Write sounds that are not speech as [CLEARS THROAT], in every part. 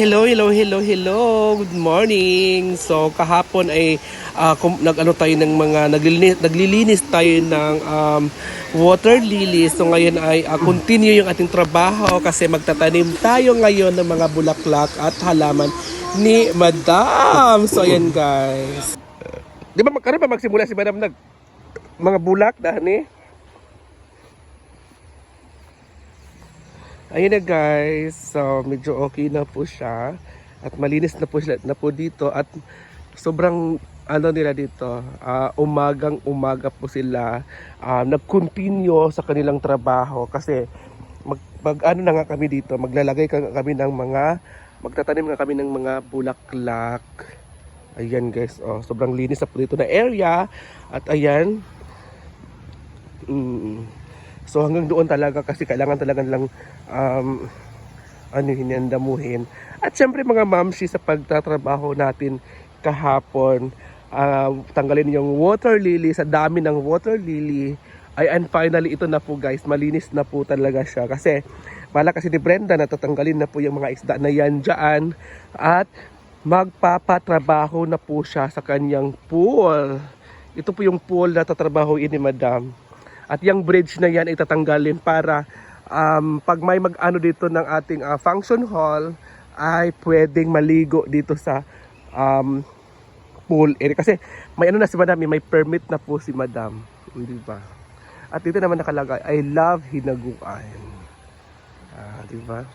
Hello, hello, hello, hello. Good morning. So kahapon ay ah, kum- nag-ano tayo ng mga naglilinis, naglilinis tayo ng um, water lilies. So ngayon ay ah, continue yung ating trabaho kasi magtatanim tayo ngayon ng mga bulaklak at halaman ni Madam. So ayan guys. Di ba magkaroon ba magsimula si Madam nag mga bulak dahil Ayun na guys, so medyo okay na po siya. At malinis na po, siya, na po dito. At sobrang ano nila dito, ah, umagang umaga po sila. Ah, nag-continue sa kanilang trabaho. Kasi mag, mag- ano na nga kami dito, maglalagay ka kami ng mga magtatanim nga kami ng mga bulaklak. Ayan guys, oh, sobrang linis na po dito na area. At ayan, mm, So hanggang doon talaga kasi kailangan talaga lang um, ano hinandamuhin. At syempre mga mamshi sa pagtatrabaho natin kahapon, ah, tanggalin yung water lily, sa dami ng water lily, ay and finally ito na po guys, malinis na po talaga siya. Kasi bala kasi ni Brenda na tatanggalin na po yung mga isda na yan dyan at magpapatrabaho na po siya sa kanyang pool. Ito po yung pool na tatrabahoin ni Madam. At yung bridge na yan ay tatanggalin para um, pag may mag-ano dito ng ating ah, function hall ay pwedeng maligo dito sa um, pool area. Kasi may ano na si Madam, may permit na po si Madam. Di ba? At dito naman nakalagay, I love hinaguan. Ah, di ba?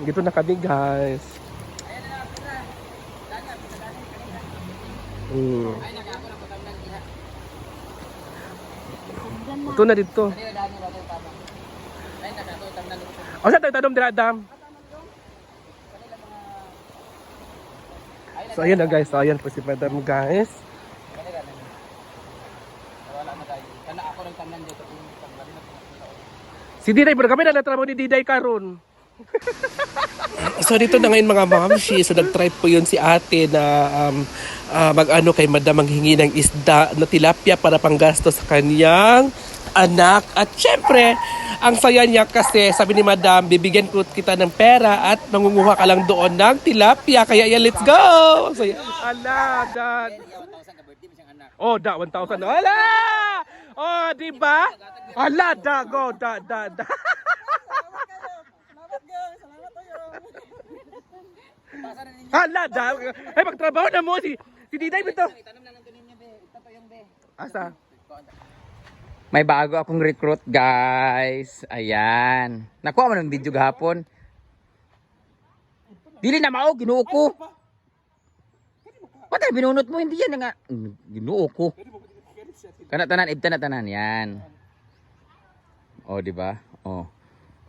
Dito na kami guys. Mm. Ito na dito. O sa tayo tanong dam. So ayun na guys, so ayan po si Madam guys. Si Diday, pero kami na natramo ni Diday karon. [LAUGHS] so dito na ngayon mga mamshi, so nag-try po yun si ate na um, ah, mag-ano kay madam manghingi ng isda na tilapia para panggasto sa kanyang anak. At syempre, ang saya niya kasi sabi ni madam, bibigyan ko kita ng pera at mangunguha ka lang doon ng tilapia. Kaya yan, let's go! So, ala, dad. Oh, da, 1,000. Ala! Oh, di ba? Ala, da, go, da, da, da. [LAUGHS] Hala, da. Ay, magtrabaho na mo si si Diday bito. Asa? May bago akong recruit, guys. Ayan. Nakuha mo ng video gahapon. Dili na mao, ginuo ko. Patay, binunot mo, hindi yan nga. Ginuo ko. Kana tanan, ibta na tanan, yan. O, di ba? O.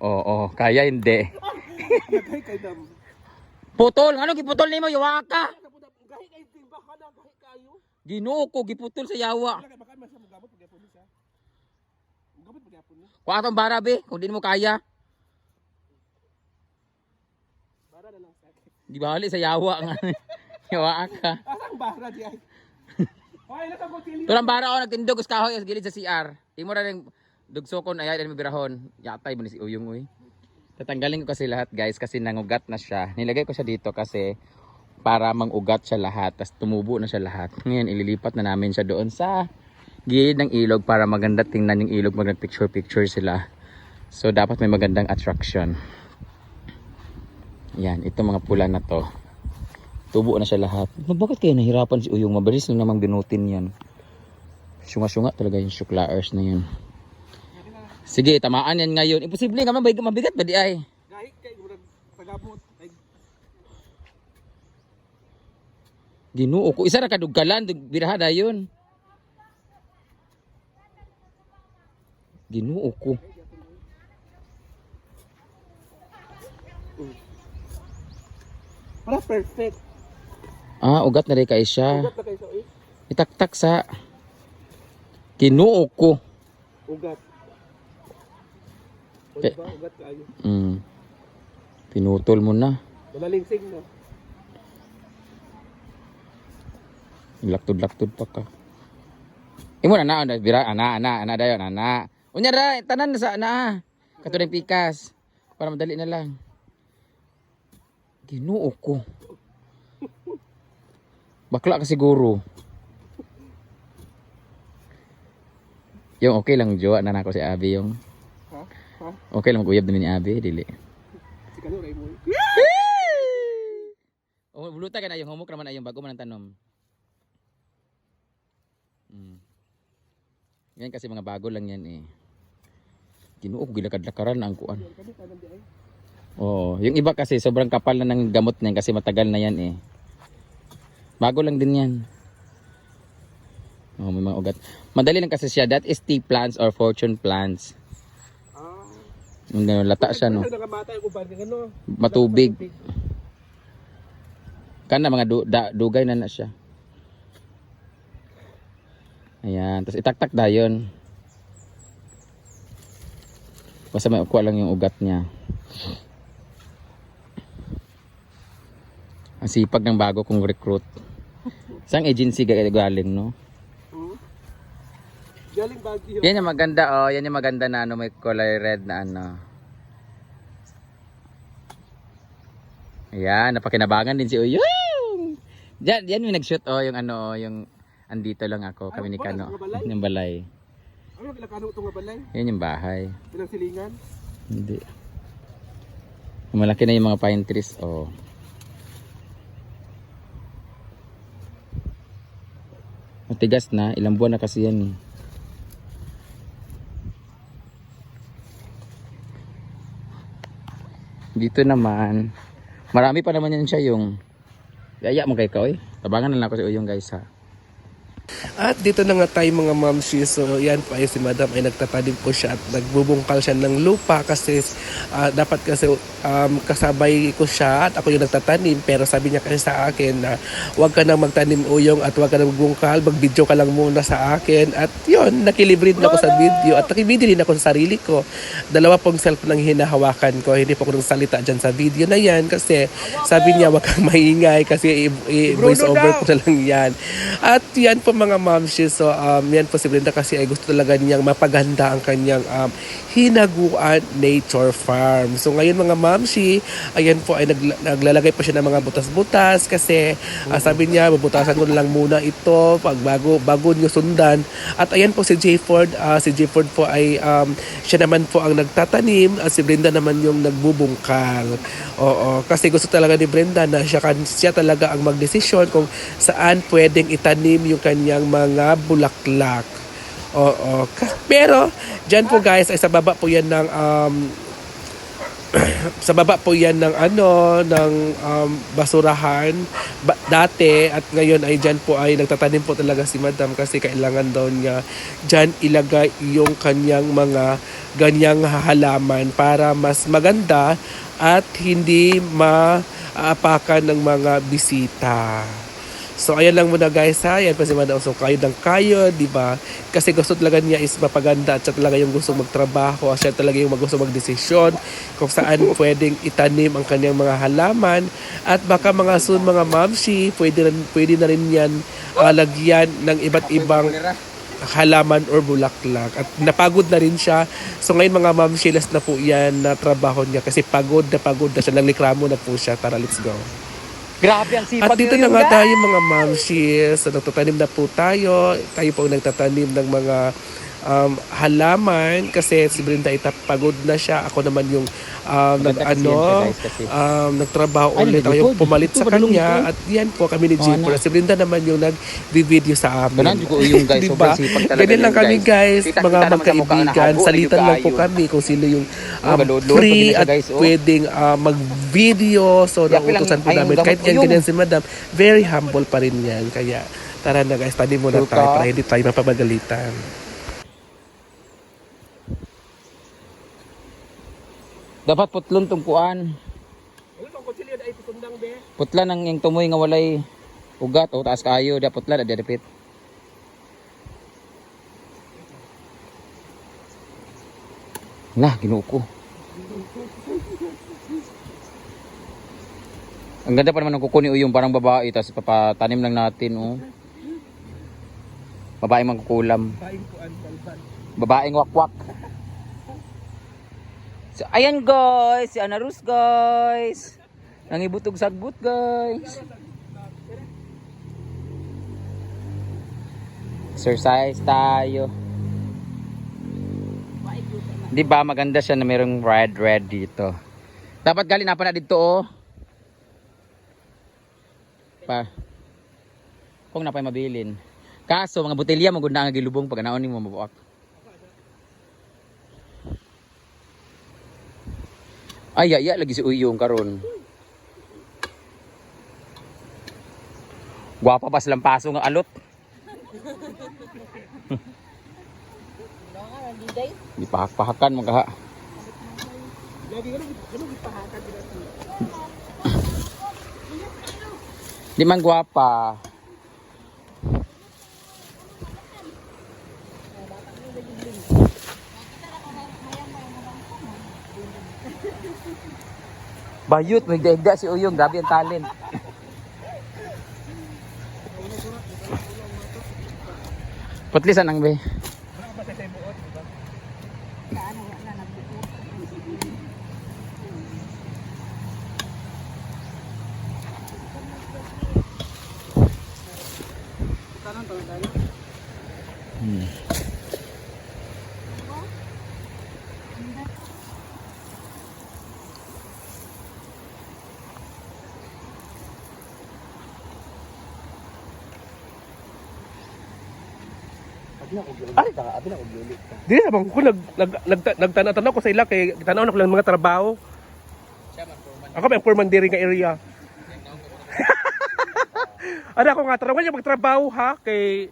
O, o, kaya hindi. Putol, ano giputol nimo yawa ka? Ginuo ko, giputol sa yawa. Kuha atong bara be, kung di mo kaya. Di bali sa yawa nga. [LAUGHS] yawa ka. Asang bara di ay? [LAUGHS] Tulang bara ako nagtindog sa kahoy sa gilid sa CR. Imo ra ning dugsokon ayay din birahon. Yatay mo ni si Uyong uy. Tatanggalin ko kasi lahat guys kasi nangugat na siya. Nilagay ko siya dito kasi para mangugat siya lahat. Tapos tumubo na siya lahat. Ngayon ililipat na namin siya doon sa gilid ng ilog para maganda tingnan yung ilog. Mag picture picture sila. So dapat may magandang attraction. Yan, ito mga pula na to. Tubo na siya lahat. Bakit kaya nahirapan si Uyong? Mabilis lang namang binutin yan. Syunga-syunga talaga yung syuklaers na yun. Sige, tamaan yan ngayon. Imposible nga mabig mabigat ba di ay? Gahi kay murag tagamot. Ay, Ginoo ko. Isa ra kadugkalan, dug- birahada yun. Ginoo ko. para perfect. Ah, ugat na rin kay siya. Ugat na kayo sa eh. Itaktak sa Ginoo ko. Ugat. Pe- diba? Ugat kayo. Mm. Pinutol mo na. Malalingsing no. Laktod-laktod pa ka. Imo na na bira ana ana ana dayon ana. Unya ra tanan na sa ana. Katulad ng pikas. Para madali na lang. Ginoo ko. Bakla ka siguro. Yung okay lang jowa na nako si Abi yung. Okay lang maguyab namin ni Abi, dili. Si Kano, Ray mo. Oh, buluta ka na yung humok naman ay bago man ang tanom. Mm. Yan kasi mga bago lang yan eh. Ginuog gilakad-lakaran ang kuan. Oo, yung iba kasi sobrang kapal na ng gamot niyan kasi matagal na yan eh. Bago lang din yan. Oh, may mga ugat. Madali lang kasi siya. That is tea plants or fortune plants. Yung ganun, lata siya no. Ano? Matubig. Kana mga du- da- dugay na na siya. Ayan, tapos itaktak dayon. Basta may ukuha lang yung ugat niya. Ang sipag ng bago kong recruit. Saan agency ga- galing, no? Galing Baguio. Yan yung maganda, oh. Yan yung maganda na ano, may color red na ano. Ayan, napakinabangan din si Uyong. Diyan, yan yung nag-shoot, oh, yung ano, oh, yung andito lang ako, kami ni Ay, Kano. Yung balay. Ano kailang kano itong balay? Yan yung bahay. Ilang silingan? Hindi. Malaki na yung mga pine trees, oh. Matigas na, ilang buwan na kasi yan eh. Dito naman, marami pa naman yan siya yung Yaya mo kay ka, oy. Tabangan na lang ako sa uyong guys ha. At dito na nga tayo mga mamsi. So yan po ay si madam ay nagtatanim po siya at nagbubungkal siya ng lupa kasi ah, dapat kasi um, kasabay ko siya at ako yung nagtatanim. Pero sabi niya kasi sa akin na huwag ka na magtanim uyong at huwag ka na magbungkal. Mag-video ka lang muna sa akin. At yun nakilibre din ako sa video at nakibidyo din ako sa sarili ko. Dalawa pong cellphone ang hinahawakan ko. Hindi po ako nang salita dyan sa video na yan kasi sabi niya huwag kang maingay kasi i- i- voice over ko na lang yan. At yan po mga mamshi so um, yan po si Brenda kasi ay gusto talaga niyang mapaganda ang kanyang um, hinaguan nature farm. So ngayon mga mamshi ayan po ay nagla- naglalagay pa siya ng mga butas-butas kasi ah, sabi niya bubutasan ko na lang muna ito pag bago bago niyo sundan. At ayan po si J Ford ah, si J Ford po ay um, siya naman po ang nagtatanim at si Brenda naman yung nagbubungkal. Oo kasi gusto talaga ni Brenda na siya, siya talaga ang magdesisyon kung saan pwedeng itanim yung kanyang mga bulaklak. Oo. Pero dyan po guys ay sa baba po yan ng um, [CLEARS THROAT] sa baba po yan ng ano ng um, basurahan ba- dati. At ngayon ay dyan po ay nagtatanim po talaga si madam kasi kailangan daw niya dyan ilagay yung kanyang mga ganyang halaman para mas maganda at hindi maapakan ng mga bisita. So ayan lang muna guys ha. Yan pa si Madam. So kayo ng kayo, di ba? Kasi gusto talaga niya is mapaganda at siya talaga yung gusto magtrabaho. At siya talaga yung gusto magdesisyon kung saan pwedeng itanim ang kanyang mga halaman. At baka mga soon mga mamshi, pwede, rin, pwede na rin yan lagyan ng iba't ibang halaman or bulaklak. At napagod na rin siya. So ngayon mga ma'am, shilas na po yan na trabaho niya kasi pagod na pagod na siya. Nanglikramo na po siya. Tara, let's go. Grabe ang At dito na nga tayo mga mamshis. So, nagtatanim na po tayo. Tayo po ang nagtatanim ng mga um, halaman kasi si Brenda ay tap- pagod na siya. Ako naman yung um, nag, ano, yan guys, um, nagtrabaho Ay, ulit. Ako yung pumalit sa kanya. At yan po kami ni Oh, Jim. anak. Si Brenda naman yung nag-video sa amin. Ganun ko yung guys, [LAUGHS] Diba? Ganyan lang kami guys, mga magkaibigan. Salitan lang po kami kung sino yung Oh, um, free at oh. pwedeng uh, mag-video. So, nautusan po namin. Kahit yan, ganyan si madam, very humble pa rin yan. Kaya, tara na guys, tanim muna tayo para hindi tayo mapamagalitan. Dapat putlon tong kuan. Putla nang yung tumoy nga walay ugat o taas kayo da putla da dapit. Nah, ginuo ko. Ang ganda pa naman ng kuko ni Uyong parang babae tapos papatanim lang natin oh. Babaeng mangkukulam. Ang balban. Babaeng wakwak. So, ayan guys, si Ana Rus guys. Nangibutog sagbut guys. Exercise tayo. Di ba maganda siya na mayroong red red dito. Dapat gali na pa na dito oh. Pa. Kung napay mabilin. Kaso mga botelya mo gud na nga gilubong pag naon mo mabuak. Ay, ay, ay, lagi si Uyong karon. Gwapa pa silang paso nga alot. Di pahak-pahakan gipahakan dito. Di man gwapa. Bayot, may daigda si Uyong. Grabe ang talent. Putlisan ang be. Ay, Dili naman ko nag nag nag- nagtanaw-tanaw ko sa ila kay tanaw na ko lang mga trabaho. Ako may foreman diri nga area. [LAUGHS] Ano ako nga trabaho niya magtrabaho ha kay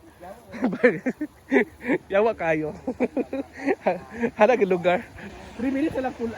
[LAUGHS] Yawa kayo. [LAUGHS] Hala ka lugar. 3 minutes na lang pula.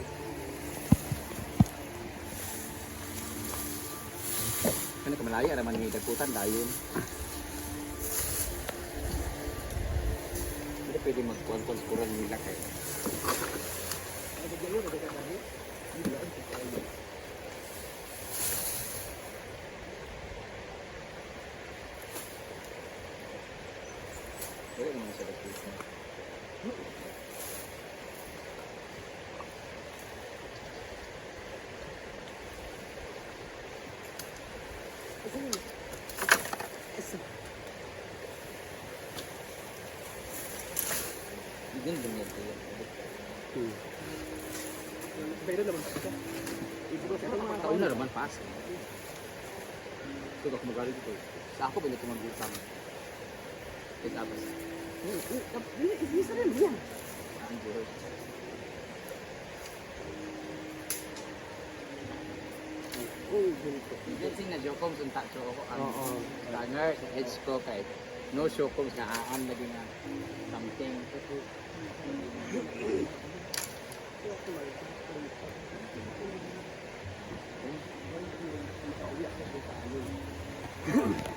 malaya naman ni dagkutan dayon. Hindi pwede magkuhan-kuhan nila kay. Wala naman sa dagkutan. Hindi din yan kaya. Pero naman siya. Taon na naman pas. Ito ako magaling dito. Sa ako binito mag-utang. Ito tapos. Isa rin yan. Ang buhay. Yan sing na jokom sunta so ako ang Oo. runner sa edge ko kay no ko na aan lagi nga something. 嗯。